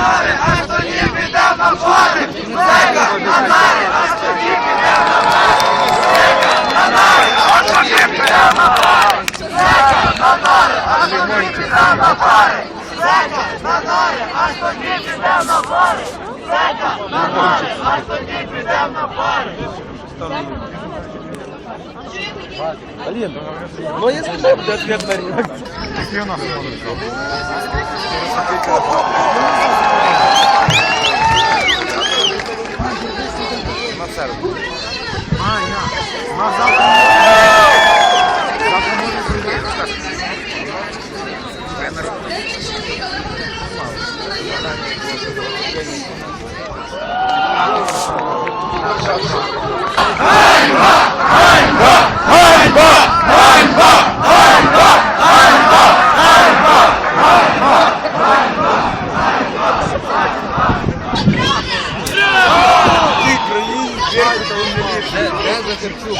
Азори, аж тоді підемо на гори! Зека, Азори, аж тоді підемо на гори! Зека, Азори, аж тоді підемо на гори! Зека, Азори, аж тоді підемо на гори! Зека, Азори, аж тоді підемо на гори! Зека, Азори, аж тоді підемо на гори! Блин, ну если что, то ответ на реакцию. Все у нас На серву. Аня, на завтра. Завтра може прийти. Ганьба! Ганьба! Ганьба! Де Захарчук?